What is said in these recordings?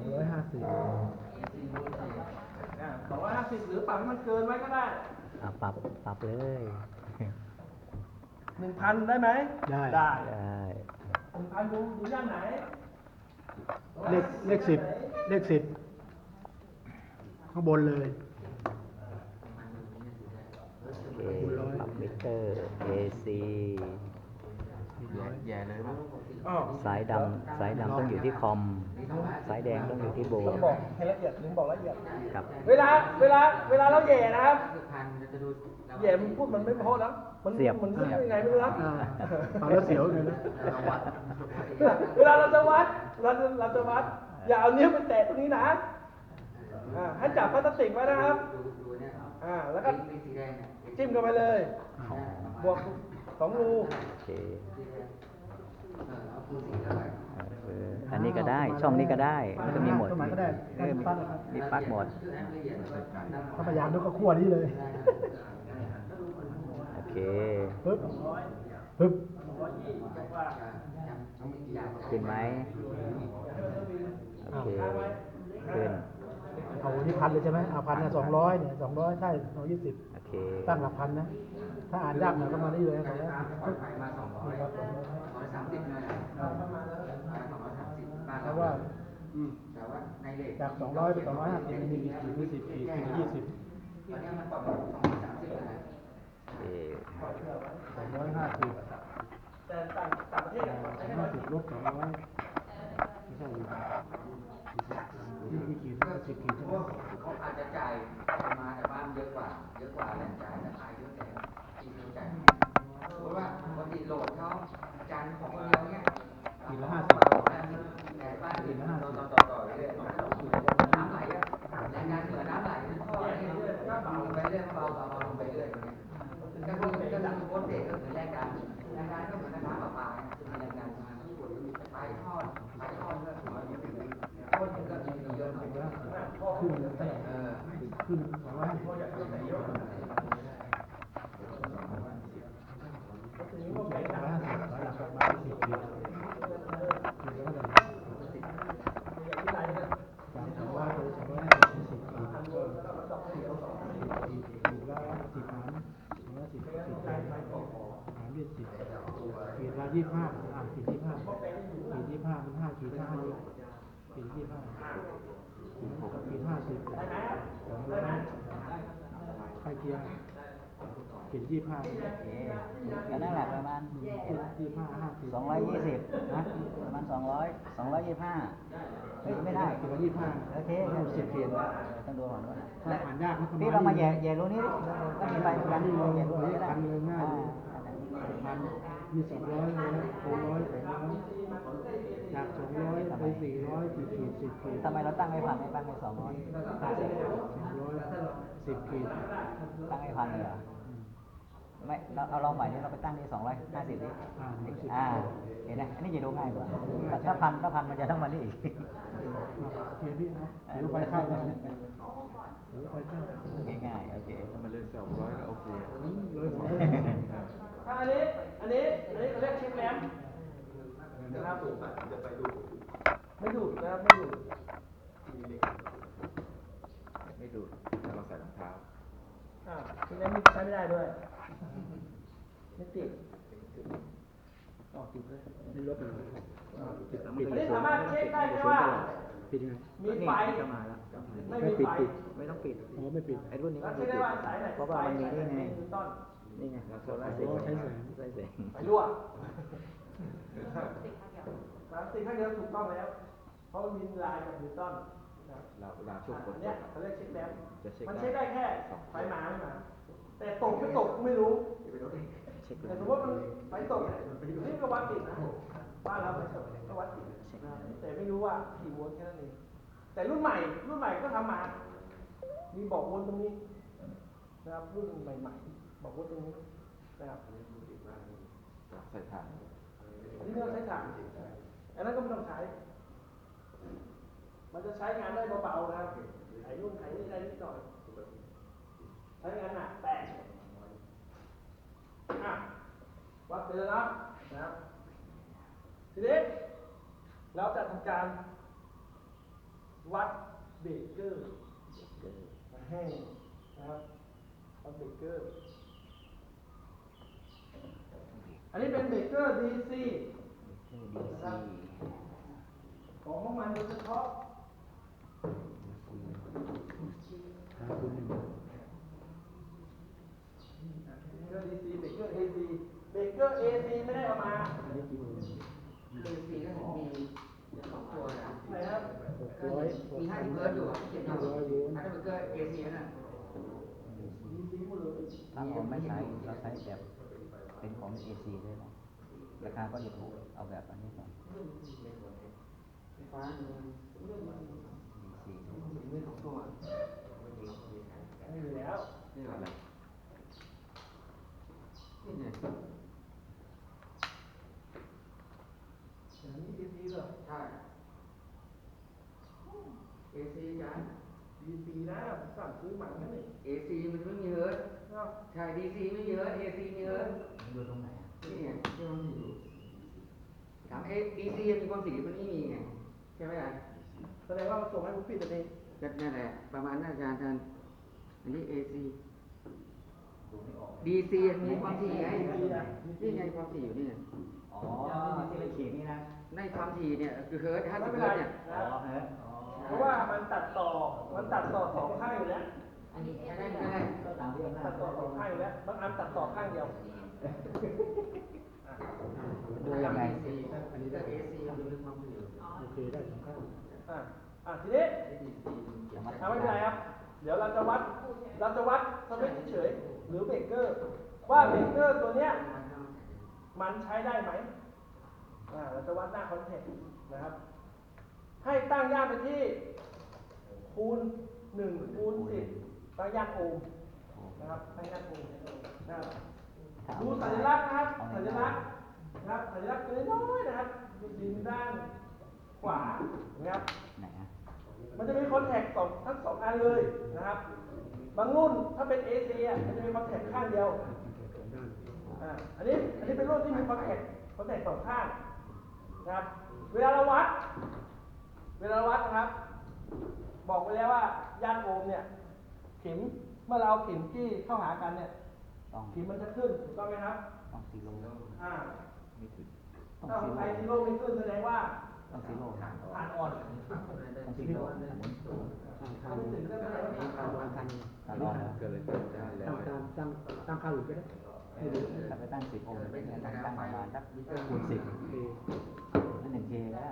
องร้อยห้าสิบสองร้อยห้าสิบหรือปรับให้มันเกินไว้ก็ได้อะปรับปรับเลยหนึ่งพันได้ไหมได้ได้ได้หนึ่งพันดูดูย่านไหนเลขเลขสิบเลขสิบข้างบนเลยโอเคปรับมิเตอร์ AC แย่เลยมั้งอ๋อสายดำสายดำต้องอยู่ที่คอม สายแดงต้องอยู่ที่โบต้องบอกให้ละเอียดลืมบอกละเอียดครับ เวลาเวลาเวลาเราแหย่นะครับแหย่มันพูดมันไม่พอแล้วมันเสียบมันยังไงไม่รู้นะอ่าฟังแล้วเสียวเลยนะเวลาเราจะวัดเราจะเราจะวัด อย่าเอานิ้วไปแตะตรงนี้นะอ่าให้จับพลาสติกไว้นะครับอ่าแล้วก็จิ้มเข้าไปเลยอ๋อบวกสองรู โอเคเอออั นนี้ก็ได้ ช่องนี้ก็ได้มันก็มีหมดสมัยก็ได้เออมีมีปลั๊กหมดถ้าพยายามแล้วก็ขั้วนี้เลย โอเคปึ๊บปึ๊บขึ้นไหมโอเคขึ้นเอาที่พันเลยใช่ไหมเอาพันเนี่ยสองร้อยเนี่ยสองร้อยใช่สองยี่สิบโอเคตั้งหลักพันนะ ถ้าอ่านยากหน่อยก็มานี่เลยสองร้อยปึ๊บนี่ครับเพราะว่าจากสองร้อยไปสองร้อยห้าสิบมีกี่ขีดมีสิบขีดขีดยี่สิบโอเคสองร้อยห้าสิบแต่ต่างต่างประเทศสองห้าสิบลบสองร้อยไม่ใช่อยู่นี่กี่ขีดสิบขีดใช่ไหมเขาอาจจะจ่ายมาแต่บ้านเยอะกว่า เยอะกว่าแรงจ่ายแต่ขายเยอะแต่กินเยอะจ่ายเพราะว่าปกติโหลดเขาจานของ ขึ้นสองร้อยห้าสิบสองร้อยห้าอยหลักประมาณสิบขีดขีดละเท่หร่จากสองร้อยไปสองร้อยห้าสิบสิบขีดขีดขีดละสิบหารสองร้อยสิบสิบขีดหารด้วยสิบขีดยี่ห้า สิบห้าขีดยี่สิบห้าเป็นห้าสิบห้าขีดห้าสิบสองร้อยใครเคียงขีดยี่ห้าโอเคก็นั่นแหละประมาณยี่ห้าห้าสิบสองร้อยยี่สิบนะประมาณสองร้อยสองร้อยยี่ห้าเฮ้ยไม่ได้ขีดละยี่ห้าโอเคต้องสิบขีดต้องดูก่อนว่าถ้าอ่านยนะพี่เรามาแย่แย่รู้นี้ก็เหมือนกันนี่เลยแย่รู้นี้ก็ได้ ยี่สองร้อยเลยสองร้อยสองร้อยจากสองร้อยไปสี่ร้อยสี่ขีดสิบขีดทำไมเราตั้งไม่พันไม่ตั้งไม่สองร้อยห้าสิบสองร้อยสิบขีดตั้งไม่พันเลยเหรอไม่เราเอาลองใหม่นี่เราไปตั้งที่สองร้อยห้าสิบดิอ่าสิบอ่า เห็นไหมอันนี้จะดูง่ายกว่า ถ้าพันถ้าพันมันจะต้องมานี่อีกเขียนพี่นะเดี๋ยวไปเข้าแล้วเดี๋ยวไปเข้าง่ายๆโอเคถ้ามันเลื่อนสองร้อยก็โอเค เลยหมดเลย ถ้าอันนี้อันนี้อันนี้เขาเรียกเช็คแรมนะครับไม่ดูดนะครับไม่ดูด ไม่ดูดถ้าเราใส่รองเท้า อ่าเช็คแรมใช้ไม่ได้ด้วยไม่ติดออกติดเลยนี่ลบไปเลยปิดอันนี้สามารถเช็คได้แค่ว่าปิดยังไงมีไฟก็มาแล้วไม่มีไฟไม่ต้องปิดอ๋อไม่ปิดไอ้รุ่นนี้แล้ก็วไม่เช็คปิได้ดว่าสายไหนเพราะว่ามันมีนี่ไงนิวตันนี่ไงโซลาร์เซลล์ใช้แสงใช้แสงไปรั่วสามสี่ข้างเดียวถูกต้องแล้ว เพราะมันมีลายกับนิวตันนะครับเราเวลาช่วงฝนอันตเนี้ยกเขาเรียกเช็คแรมจะเช็คมันได้เช็คได้แค่ไฟมาไม่มา แต่ตกไม่ตกไม่รู้เช็คแต่สมมติมันไฟตกเนี่ยนี่ก็วัดติดนะบ้านเราไฟตกก็วัดติดนะแต่ไม่รู้ว่ากี่โวลต์แค่นั้นเองแต่รุ่นใหม่ รุ่นใหม่ก็ทำมา มีบอกโวลต์ตรงนี้นะครับรุ่นใหม่ๆบอกโวลต์ตรงนี้นะครับใส่ถ่านอันนี้เราใช้ถ่านอันนั้นก็ไม่ต้องใช้ มันจะใช้งานได้เบาๆนะครับไอ้รุ่นไอ้นี่ได้นิดหน่อย ใช้งางนหนักแต่อะวัดเสร็จแล้วนะนะครับทีนี้เราจะทำการวัดเบเกอร์มาให้นะครับวัดเบเกอร์ อันนี้เป็นเบเกอร์ DC ของพวกมันโดยเฉพาะ หาคุณหนึ่ง เบรกเกอร์ DC เบรกเกอร์ AC เบรกเกอร์ AC ไม่ได้เอามาอันนี้กี่โมงเอซีก็มีสองตัวนะไหนครับหกร้อยหกมีห้านสิบเกิร์อยู่เจ็ดห้าห้าร้อยโวลต์ถ้าเป็นเกิร์เอซีนั่น DC หมดเลยถ้าผมไม่ใช้เราใช้แบบเป็นของ AC ด้วยนะราคาก็จะถูกเอาแบบอันนี้ก่อนฟฟ้ามี DC มีสองตัวไม่มีแล้วนี่อะไรนี่ไง อันนี้ DC เหรอ ใช่เอซีจ้ะ DC นะผมสั่งซื้อมาแค่นี้เอซีมันไม่มีเฮิร์ตเนาะใช่ดีซีไม่มีเฮิร์ตเอซีมีเฮิร์ตอยู่ตรงไหนอะนี่ไงที่มันมีอยู่ถามเอดีซีมีความถี่มันไม่มีไงใช่ไหมล่ะแสดงว่ามันส่งให้ผมผิดตัวเองก็นั่นแหละประมาณนั้นอาจารย์ท่านอันนี้เอซีดีซีมีความถี่ไงนี่ไงความถี่อยู่นี่ไงอ๋อที่เป็นขีดนี่นะ ในความถี่เนี่ยคือเฮิร์ตห้าไม่สิบเป็นเฮิไรร์ตเนี่ยอ๋อเฮ้ยอ๋อเพราะว่ามันตัดต่อ มันตัดต่อสองข้างอยู่แล้วอันนี้ใช้ได้ไม่ได้ก็ตามที่อำนาตัจดต่อสองข้างอยู่แล้วบางอันตัดต่อข้างเดียวดูยังไงซีอันนี้ก็เอซีมันมีความถี่โอเคได้สองข้างอะอะทีนี้จะมาเอาไม่เป็นไรครับ เดี๋ยวเราจะวัด เราจะวัดสวิตช์เฉยๆหรือเบรกเกอร์ ว่าเบรกเกอร์ตัวเนี้ยมันใช้ได้ไหมอ่า เราจะวัดหน้าคอนแทคนะครับ ให้ตั้งย่าไปที่คูณหนึ่งคูณสิบตั้งย่าโอห์มนะครับตั้งย่าโอห์มนะครับดูสัญลักษณ์นะครับ สัญลักษณ์นะครับสัญลักษณ์ตัวน้อยนะครับดินด้านขวานะครับมันจะมีคอนแทคสองทั้งสองอันเลยนะครับ บางรุ่นถ้าเป็น AC อะมันจะมีคอนแทคข้างเดียวอ่าอันนี้อันนี้เป็นรุ่นที่มีคอนแทคคอนแทคสองข้าง นะครับ เวลาเราวัด เวลาเราวัดนะครับ บอกไปแล้วว่าย่านโอห์มเนี่ยเข็มเมื่อเราเอาเข็มจี้เข้าหากันเนี่ยต้องเข็มมันจะขึ้นถูกต้องไหมครับต้องซีโร่อ่าไม่ถึงต้องถ้าซีของโร่ไทยซีโร่ไม่ขึ้นแสดงว่าต้องซีโร่นะผ่านอ่อนต้องซีโร่นะหมุนข้างข้าถ้างไม่ถึงก็แสดงว่าผ่านอ่อนข้างตลอดนะก็เลยเป็นได้แล้วตั้งตามตั้งตั้งข้างอื่นก็ได้ ให้ดูถ้าไปตั้งสิบโอห์มเนี่ยต้องตั้งประมาณสักคูณสิบโอเคนั่นหนึ่งเคก็ได้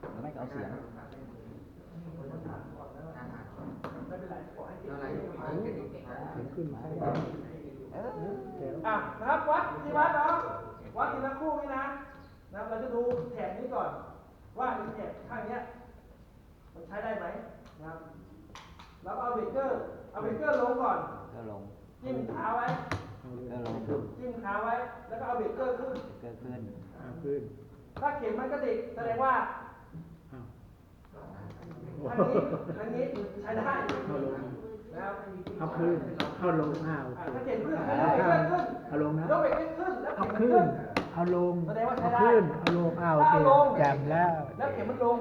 หรือไม่ก็เอาเสียงไม่เป็นไรขอให้เก็บอะไรเห็นขึ้นใช่เออแล้วอะนะครับวัดที่วัดเนาะวัดทีละคู่นี่นะนะครับเราจะดูแถบนี้ก่อน ว่าไอ้แถบข้างเนี้ยมันใช้ได้ไหมนะครับเราเอาเบรกเกอร์เอาเบรกเกอร์ลงก่อนก็ลงจิ้มเท้าไว้เอาเลย ก็ลงจิ้มเท้าไว้ แล้วก็เอาเบรกเกอร์ขึ้นก็ขึ้นเอาขึ้นถ้าเข็มมันกระดิกแสดงว่าอ้าวอันนี้อันนี้ใช้ได้เข้าลงนะครับเอาขึ้นเข้าลงอ้าวอะถ้าเข็มขึ้นเอาแล้วเบรกเกอร์ขึ้นเอาลงนะยกเบรกเกอร์ขึ้นแล้วเอาเข็มมันขึ้ขึ้น น เอาลงแสดงว่าใช้เอาได้ ขึ้นเอาลงอ้าวโอเคถ้าลงแจมแล้วแล้วเข็มมันลง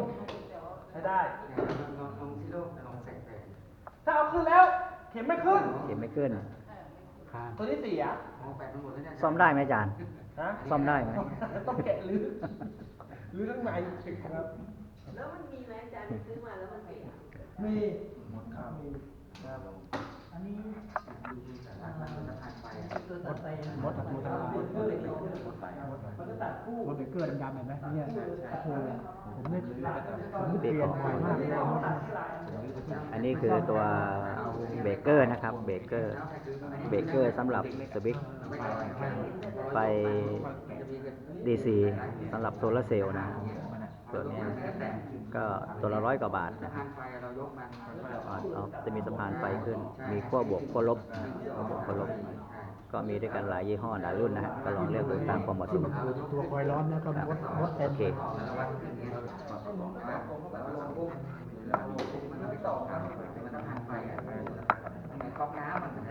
ใช้ได้ ลองลองซิโร่ลองแสงแสงถ้าเอาขึ้นแล้ว เข็มไม่ขึ้น เข็มไม่ขึ้น ข้างตัวนี้เสียมองแปดทั้งหมดแล้วเนี่ยซ่อมได้ไหมอาจารย์ ฮะซ่อมได้ไหม ต้องแกะลื้อลื้อข้างในครับ แล้วมันมีไหมอาจารย์ไปซื้อมาแล้วมันเสียมีครับมีครับอันนี้ดูสารพัดสะพานไฟมดมดมดมันจะตัดคู่มดเบเกอร์ดำๆเห็นไหมเนี่ยโอ้โหผมไม่ผมไม่เปลี่ยนบ่อยมากเลยมดเนี่ยอันนี้คือตัว เบรกเกอร์นะครับเบรกเกอร์เบรกเกอร์สำหรับสวิตช์ไฟ DC สำหรับโซลาร์เซลล์นะตัวนี้ก็ตัวละร้อยกว่าบาทนะพานไฟเรายกมันเอาเอาจะมีสะพานไฟขึ้น มีขั้วบวกขั้วลบขั้วบวกขั้วลบ ก็มีด้วยกันหลายยี่ห้อหลายรุ่นนะฮะก็ลองเลือกดูตามความเหมาะสมตัวคอยร้อนนี่ยก็มดมดเต็โอเค มันก็ไปต่อกันมันสะพานไฟอะเหมือนก๊อกน้ำมันจะ